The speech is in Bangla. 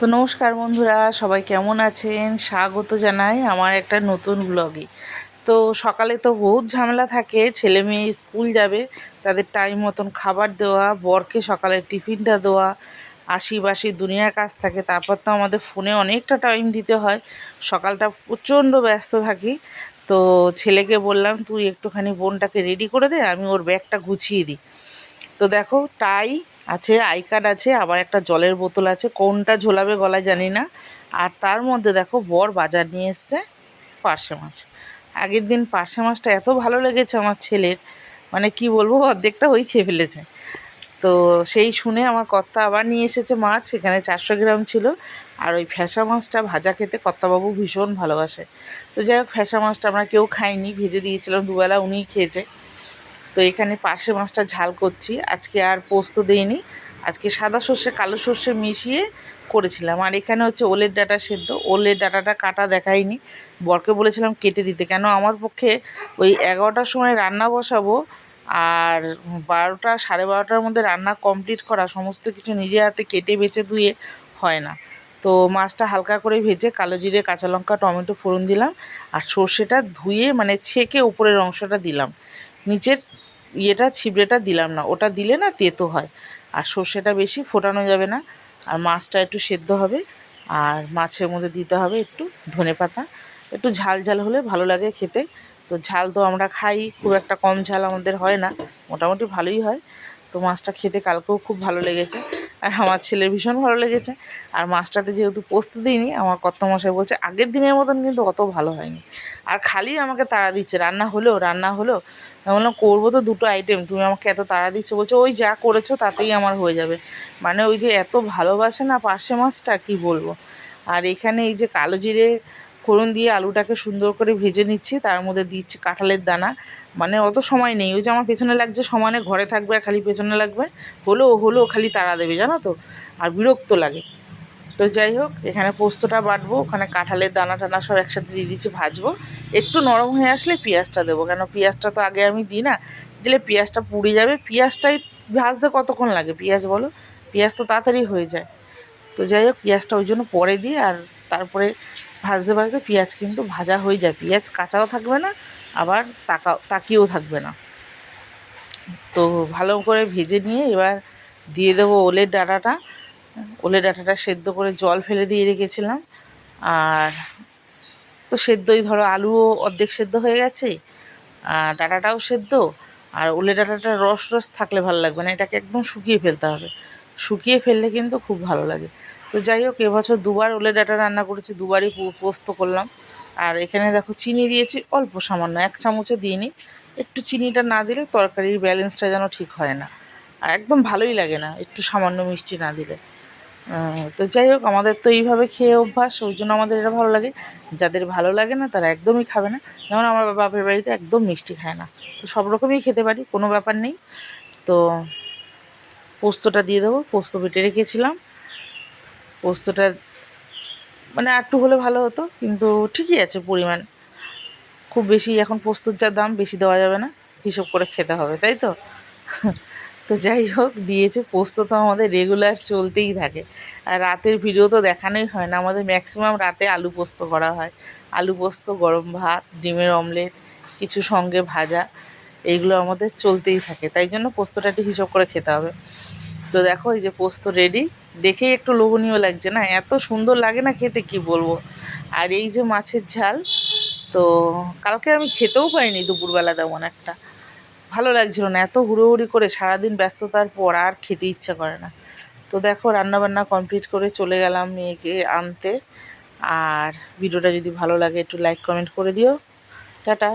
তো নমস্কার বন্ধুরা, সবাই কেমন আছেন? স্বাগত জানাই আমার একটা নতুন ব্লগে তো সকালে তো বহুত ঝামেলা থাকে, ছেলে মেয়ে স্কুল যাবে, তাদের টাইম মতন খাবার দেওয়া, বরকে সকালে টিফিনটা দেওয়া আশি বাসি দুনিয়ার কাজ থাকে, তারপর তো আমাদের ফোনে অনেকটা টাইম দিতে হয়। সকালটা প্রচণ্ড ব্যস্ত থাকি, তো ছেলেকে বললাম, তুই একটুখানি বোনটাকে রেডি করে দে, আমি ওর ব্যাগটা গুছিয়ে দিই। তো দেখো টাই আছে আই কার্ড আছে, আবার একটা জলের বোতল আছে। কোনটা ঝোলাবে গলায় জানি না। আর তার মধ্যে দেখো, বর বাজার নিয়ে এসছে পার্শে মাছ। আগের দিন পার্শে মাছটা এত ভালো লেগেছে আমার ছেলের মানে কি বলব, অর্ধেকটা ওই খেয়ে ফেলেছে। তো সেই শুনে আমার কর্তা আবার নিয়ে এসেছে মাছ, এখানে চারশো গ্রাম ছিল। আর ওই ফ্যাসা মাছটা ভাজা খেতে কর্তাবাবু ভীষণ ভালোবাসে। তো যাই হোক, ফ্যাসা মাছটা আমরা কেউ খাইনি, ভেজে দিয়েছিলাম, দুবেলা উনিই খেয়েছে। তো এখানে পার্শে মাছটা ঝাল করছি। আজকে আর পোস্ত দিইনি। আজকে সাদা সর্ষে, কালো সর্ষে মিশিয়ে করেছিলাম। আর এখানে হচ্ছে ওলের ডাটা সেদ্ধ। ওলের ডাটাটা কাটা দেখাইনি। বরকে বলেছিলাম কেটে দিতে। কেন আমার পক্ষে ওই এগারোটার সময় রান্না বসাবো আর বারোটা, সাড়ে বারোটার মধ্যে রান্না কমপ্লিট করা, সমস্ত কিছু নিজে হাতে কেটে বেছে ধুয়ে হয় না। তো মাছটা হালকা করে ভেজে কালো জিরে, কাঁচা লঙ্কা, টমেটো ফোড়ন দিলাম। আর সর্ষেটা ধুয়ে মানে ছেঁকে উপরের অংশটা দিলাম। নিচের ইয়েটা, ছিবড়েটা দিলাম না। ওটা দিলে না তেতো হয়। আর সর্ষেটা বেশি ফোটানো যাবে না। আর মাছটা একটু সেদ্ধ হবে। আর মাছের মধ্যে দিতে হবে একটু ধনে পাতা। একটু ঝাল ঝাল হলে ভালো লাগে খেতে। তো ঝাল তো আমরা খাই, খুব একটা কম ঝাল আমাদের হয় না। মোটামুটি ভালোই হয়। তো মাছটা খেতে কালকেও খুব ভালো লেগেছে। আর আমার ছেলের ভীষণ ভালো লেগেছে। আর মাছটাতে যেহেতু পোস্ত দিইনি আমার কর্তা মশাই বলছে, আগের দিনের মতন কিন্তু অত ভালো হয়নি। আর খালি আমাকে তাড়া দিচ্ছে, রান্না হলো রান্না হলো আমি বললাম, করব তো দুটো আইটেম তুমি আমাকে এত তাড়া দিচ্ছ। বলছো, ওই যা করেছ তাতেই আমার হয়ে যাবে। মানে ওই যে এত ভালোবাসে না পার্শে মাছটা, কি বলব? আর এখানে এই যে কালো জিরে ফোড়ন দিয়ে আলুটাকে সুন্দর করে ভেজে নিচ্ছি, তার মধ্যে দিচ্ছি কাঁঠালের দানা। মানে অত সময় নেই, ওই যে আমার পেছনে লাগছে সমানে ঘরে থাকবে আর খালি পেছনে লাগবে। হলো হলো খালি তাড়া দেবে, জানো তো? আর বিরক্ত লাগে। তো যাই হোক, এখানে পোস্তটা বাটবো, ওখানে কাঁঠালের দানা টানা সব একসাথে দিয়ে দিচ্ছি, ভাজবো। একটু নরম হয়ে আসলে পেঁয়াজটা দেবো, কেন পেঁয়াজটা তো আগে আমি দিই না, দিলে পেঁয়াজটা পুড়ে যাবে। পেঁয়াজটাই ভাজতে কতক্ষণ লাগে, পেঁয়াজ বলো? পেঁয়াজ তো তাড়াতাড়ি হয়ে যায়। তো যাই হোক, পেঁয়াজটা ওই জন্য পরে দিই, আর তারপরে ভাজতে ভাজতে পেঁয়াজ কিন্তু ভাজা হয়ে যায়। পেঁয়াজ কাঁচাও থাকবে না, আবার তাকা তাকিয়েও থাকবে না। তো ভালো করে ভেজে নিয়ে এবার দিয়ে দেবো ওলের ডাঁটাটা। ওলের ডাঁটাটা সেদ্ধ করে জল ফেলে দিয়ে রেখেছিলাম। আর তো সেদ্ধই ধরো, আলুও অর্ধেক সেদ্ধ হয়ে গেছে, আর ডাঁটাটাও সেদ্ধ। আর ওলে ডাঁটাটা রস রস থাকলে ভালো লাগবে না, এটাকে একদম শুকিয়ে ফেলতে হবে। শুকিয়ে ফেললে কিন্তু খুব ভালো লাগে। তো যাই হোক, এবছর দুবার ওলে ডাঁটা রান্না করেছি, দুবারই পোস্ত করলাম। আর এখানে দেখো চিনি দিয়েছি, অল্প সামান্য, এক চামচও দিইনি। একটু চিনিটা না দিলে তরকারির ব্যালেন্সটা যেন ঠিক হয় না। আর একদম ভালোই লাগে না, একটু সামান্য মিষ্টি না দিলে। তো যাই হোক, আমাদের তো এইভাবে খেয়ে অভ্যাস, ওই জন্য আমাদের এটা ভালো লাগে। যাদের ভালো লাগে না, তারা একদমই খাবে না। যেমন আমার বাপের বাড়িতে একদম মিষ্টি খায় না। তো সব রকমই খেতে পারি, কোনো ব্যাপার নেই। তো পোস্তটা দিয়ে দেবো, পোস্ত বেটে রেখেছিলাম। পোস্তটা মানে আর একটু হলে ভালো হতো, কিন্তু ঠিকই আছে পরিমাণ। খুব বেশি এখন পোস্তর যা দাম, বেশি দেওয়া যাবে না। হিসেব করে খেতে হবে, তাই তো? তো যাই হোক, দিয়েছে পোস্ত তো আমাদের রেগুলার চলতেই থাকে। আর রাতের ভিডিও তো দেখানোই হয় না। আমাদের ম্যাক্সিমাম রাতে আলু পোস্ত করা হয়। আলু পোস্ত, গরম ভাত, ডিমের অমলেট কিছু সঙ্গে ভাজা, এইগুলো আমাদের চলতেই থাকে। তাই জন্য পোস্তটা একটু হিসাব করে খেতে হবে। তো দেখো, এই যে পোস্ত রেডি দেখেই একটু লোভনীয় লাগছে না? এত সুন্দর লাগে না খেতে, কি বলব? আর এই যে মাছের ঝাল, তো কালকে আমি খেতেও পাইনি দুপুরবেলা তেমন একটা। ভালো লাগছিল না, এত হুড়োহুড়ি করে সারাদিন ব্যস্ততার পর আর খেতে ইচ্ছা করে না। তো দেখো, রান্নাবান্না কমপ্লিট করে চলে গেলাম মেয়েকে আনতে। আর ভিডিওটা যদি ভালো লাগে, একটু লাইক কমেন্ট করে দিও। টাটা।